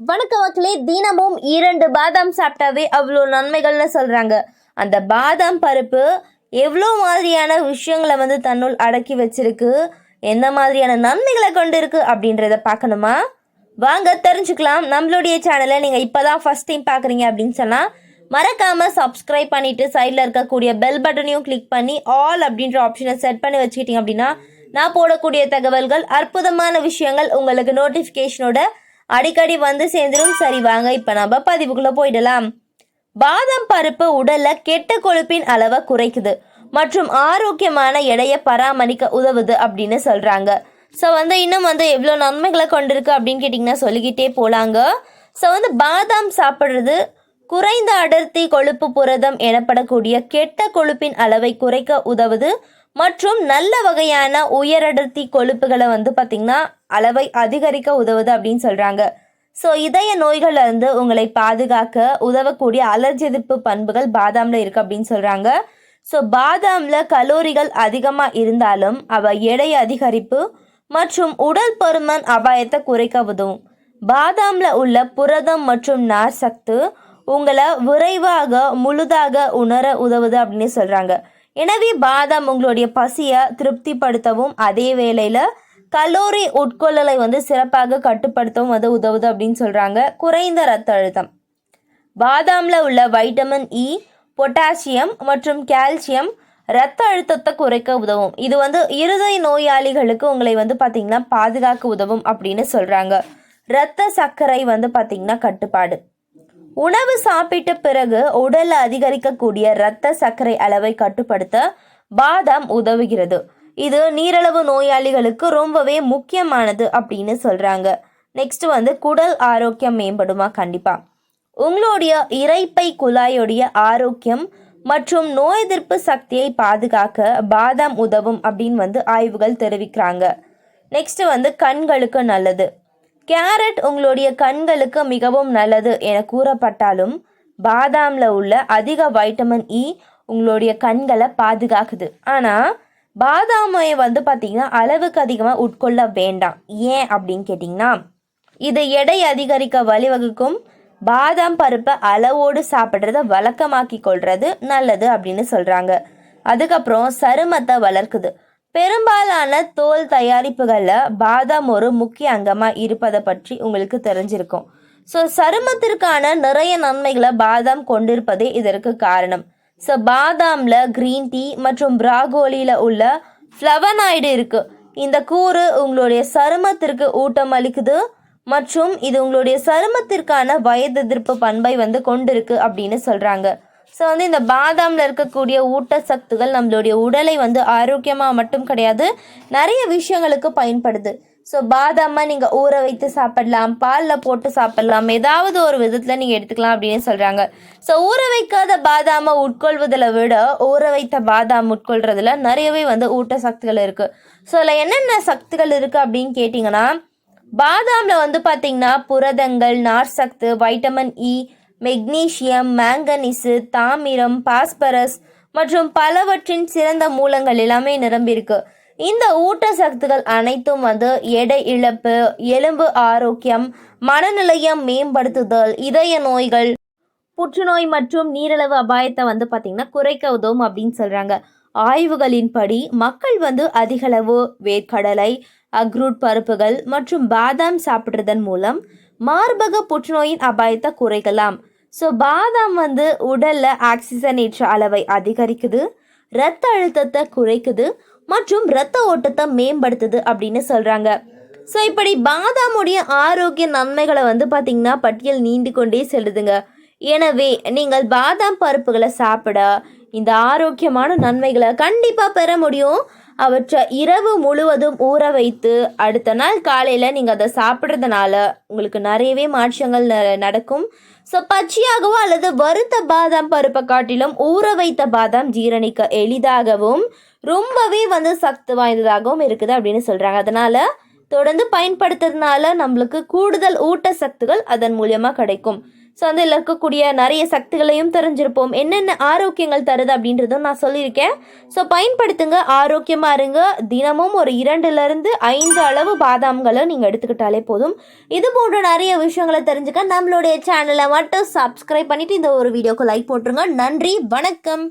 வணக்க மக்களே தினமும் இரண்டு பாதாம் சாப்பிட்டாவே அவ்வளோ நன்மைகள்னு சொல்கிறாங்க அந்த பாதாம் பருப்பு எவ்வளோ மாதிரியான விஷயங்களை வந்து தன்னுள் அடக்கி வச்சிருக்கு என்ன மாதிரியான நன்மைகளை கொண்டு இருக்கு அப்படின்றத பார்க்கணுமா? வாங்க தெரிஞ்சுக்கலாம். நம்மளுடைய சேனலை நீங்கள் இப்போ தான் ஃபஸ்ட் டைம் பார்க்குறீங்க அப்படின்னு சொன்னால் மறக்காமல் சப்ஸ்கிரைப் பண்ணிவிட்டு சைடில் இருக்கக்கூடிய பெல் பட்டனையும் கிளிக் பண்ணி ஆல் அப்படின்ற ஆப்ஷனை செட் பண்ணி வச்சுக்கிட்டீங்க அப்படின்னா நான் போடக்கூடிய தகவல்கள் அற்புதமான விஷயங்கள் உங்களுக்கு நோட்டிஃபிகேஷனோட அடிக்கடி வந்து சேர்ந்துடும் சரி வாங்க இப்போ நம்ம பதிவுக்குள்ளே போயிடலாம். பாதாம் பருப்பு உடல்ல கெட்ட கொழுப்பின் அளவை குறைக்குது மற்றும் ஆரோக்கியமான எடையை பராமரிக்க உதவுது அப்படின்னு சொல்கிறாங்க ஸோ வந்து இன்னும் வந்து எவ்வளோ நன்மைகளை கொண்டிருக்கு அப்படின்னு கேட்டிங்கன்னா சொல்லிக்கிட்டே போலாங்க. ஸோ வந்து பாதாம் சாப்பிட்றது குறைந்த அடர்த்தி கொழுப்பு புரதம் எனப்படக்கூடிய கெட்ட கொழுப்பின் அளவை குறைக்க உதவுது மற்றும் நல்ல வகையான உயரடர்த்தி கொழுப்புகளை வந்து பார்த்திங்கன்னா அளவை அதிகரிக்க உதவுது அப்படின்னு சொல்கிறாங்க ஸோ இதய நோய்கள்ல இருந்து உங்களை பாதுகாக்க உதவக்கூடிய அலர்ஜி எதிர்ப்பு பண்புகள் பாதாமில் இருக்குது அப்படின்னு சொல்கிறாங்க ஸோ பாதாமில் கலோரிகள் அதிகமாக இருந்தாலும் அவை எடை அதிகரிப்பு மற்றும் உடல் பருமன் அபாயத்தை குறைக்க உதவும். பாதாமில் உள்ள புரதம் மற்றும் நார் சத்து உங்களை விரைவாக முழுதாக உணர உதவுது அப்படின்னு சொல்கிறாங்க எனவே பாதாம் உங்களுடைய பசியை திருப்திப்படுத்தவும் அதே வேளையில் கலோரி உட்கொள்ளலை வந்து சிறப்பாக கட்டுப்படுத்தவும் அது உதவுது அப்படின்னு சொல்கிறாங்க குறைந்த ரத்த அழுத்தம். பாதாமில் உள்ள வைட்டமின் இ பொட்டாசியம் மற்றும் கால்சியம் இரத்த அழுத்தத்தை குறைக்க உதவும். இது வந்து இருதய நோயாளிகளுக்கு உங்களை வந்து பார்த்திங்கன்னா பாதுகாக்க உதவும் அப்படின்னு சொல்கிறாங்க இரத்த சர்க்கரை வந்து பார்த்திங்கன்னா கட்டுப்பாடு. உணவு சாப்பிட்ட பிறகு உடல்ல அதிகரிக்கக்கூடிய இரத்த சர்க்கரை அளவை கட்டுப்படுத்த பாதாம் உதவுகிறது. இது நீரிழவு நோயாளிகளுக்கு ரொம்பவே முக்கியமானது அப்படின்னு சொல்றாங்க. நெக்ஸ்ட் வந்து குடல் ஆரோக்கியம் மேம்படுமா? கண்டிப்பா. உங்களுடைய இறைப்பை குழாயுடைய ஆரோக்கியம் மற்றும் நோய் எதிர்ப்பு சக்தியை பாதுகாக்க பாதாம் உதவும் அப்படின்னு வந்து ஆய்வுகள் தெரிவிக்கிறாங்க. நெக்ஸ்ட் வந்து கண்களுக்கு நல்லது. கேரட் உங்களுடைய கண்களுக்கு மிகவும் நல்லது என கூறப்பட்டாலும் பாதாமில் உள்ள அதிக வைட்டமின் இ உங்களுடைய கண்களை பாதுகாக்குது. ஆனால் பாதாமை வந்து பார்த்திங்கன்னா அளவுக்கு அதிகமாக உட்கொள்ள வேண்டாம். ஏன் அப்படின்னு கேட்டிங்கன்னா இது எடை அதிகரிக்க வழிவகுக்கும். பாதாம் பருப்பை அளவோடு சாப்பிட்றத வழக்கமாக்கி கொள்வது நல்லது அப்படின்னு சொல்கிறாங்க அதுக்கப்புறம் சருமத்தை வளர்க்குது. பெரும்பாலான தோல் தயாரிப்புகளில் பாதாம் ஒரு முக்கிய அங்கமாக இருப்பதை பற்றி உங்களுக்கு தெரிஞ்சிருக்கும். ஸோ சருமத்திற்கான நிறைய நன்மைகளை பாதாம் கொண்டிருப்பதே இதற்கு காரணம். ஸோ பாதாமில் க்ரீன் டீ மற்றும் பிராகோலியில் உள்ள ஃப்ளவனாய்டு இருக்குது இந்த கூறு உங்களுடைய சருமத்திற்கு ஊட்டம் அளிக்குது மற்றும் இது உங்களுடைய சருமத்திற்கான வயது எதிர்ப்பு பண்பை வந்து கொண்டிருக்கு அப்படின்னு சொல்கிறாங்க ஸோ வந்து இந்த பாதாமில் இருக்கக்கூடிய ஊட்டச்சத்துகள் நம்மளுடைய உடலை வந்து ஆரோக்கியமாக மட்டும் கிடையாது நிறைய விஷயங்களுக்கு பயன்படுது. ஸோ பாதாமை நீங்கள் ஊற வைத்து சாப்பிடலாம் பாலில் போட்டு சாப்பிடலாம் ஏதாவது ஒரு விதத்தில் நீங்கள் எடுத்துக்கலாம் அப்படின்னு சொல்கிறாங்க ஸோ ஊற வைக்காத பாதாமை உட்கொள்வதில் விட ஊற வைத்த பாதாம் உட்கொள்றதுல நிறையவே வந்து ஊட்டச்சத்துகள் இருக்குது ஸோ அதில் என்னென்ன சக்திகள் இருக்குது அப்படின்னு கேட்டிங்கன்னா பாதாமில் வந்து பார்த்திங்கன்னா புரதங்கள் நார் சத்து vitamin E e, magnesium manganese தாமிரம் பாஸ்பரஸ் மற்றும் பலவற்றின் சிறந்த மூலங்கள் எல்லாமே நிரம்பியிருக்கு. இந்த ஊட்டச்சத்துகள் அனைத்தும் வந்து எடை இழப்பு எலும்பு ஆரோக்கியம் மனநிலையை மேம்படுத்துதல் இதய நோய்கள் புற்றுநோய் மற்றும் நீரிழிவு அபாயத்தை வந்து பார்த்திங்கன்னா குறைக்க உதவும் அப்படின்னு சொல்கிறாங்க ஆய்வுகளின்படி மக்கள் வந்து அதிகளவு வேர்க்கடலை அக்ரூட் பருப்புகள் மற்றும் பாதாம் சாப்பிட்றதன் மூலம் மார்பக புற்றுநோயின் அபாயத்தை குறைக்கலாம். ஸோ பாதாம் வந்து உடலில் ஆக்சிஜனேற்ற அளவை அதிகரிக்குது இரத்த அழுத்தத்தை குறைக்குது மற்றும் இரத்த ஓட்டத்தை மேம்படுத்துது அப்படின்னு சொல்கிறாங்க ஸோ இப்படி பாதாமுடைய ஆரோக்கிய நன்மைகளை வந்து பார்த்திங்கன்னா பட்டியல் நீண்டு கொண்டே செல்லுதுங்க. எனவே நீங்கள் பாதாம் பருப்புகளை சாப்பிட இந்த ஆரோக்கியமான நன்மைகளை கண்டிப்பாக பெற முடியும். அவற்றை இரவு முழுவதும் ஊற வைத்து அடுத்த நாள் காலையில் நீங்கள் அதை சாப்பிட்றதுனால உங்களுக்கு நிறையவே மாற்றங்கள் ந- நடக்கும். ஸோ பச்சையாகவோ அல்லது வறுத்த பாதாம் பருப்பை காட்டிலும் ஊற வைத்த பாதாம் ஜீரணிக்க எளிதாகவும் ரொம்பவே வந்து சக்தி வாய்ந்ததாகவும் இருக்குது அப்படின்னு சொல்கிறாங்க அதனால் தொடர்ந்து பயன்படுத்துறதுனால நம்மளுக்கு கூடுதல் ஊட்டச்சத்துகள் அதன் மூலியமாக கிடைக்கும். ஸோ வந்து இதில் இருக்கக்கூடிய நிறைய சக்திகளையும் தெரிஞ்சிருப்போம். என்னென்ன ஆரோக்கியங்கள் தருது அப்படின்றதும் நான் சொல்லியிருக்கேன். ஸோ பயன்படுத்துங்க ஆரோக்கியமாக இருங்க. தினமும் ஒரு இரண்டுலேருந்து ஐந்து அளவு பாதாம்களை நீங்கள் எடுத்துக்கிட்டாலே போதும். இது போன்ற நிறைய விஷயங்களை தெரிஞ்சுக்க நம்மளுடைய சேனலை மட்டும் சப்ஸ்கிரைப் பண்ணிவிட்டு இந்த ஒரு வீடியோக்கு லைக் போட்டுருங்க. நன்றி வணக்கம்.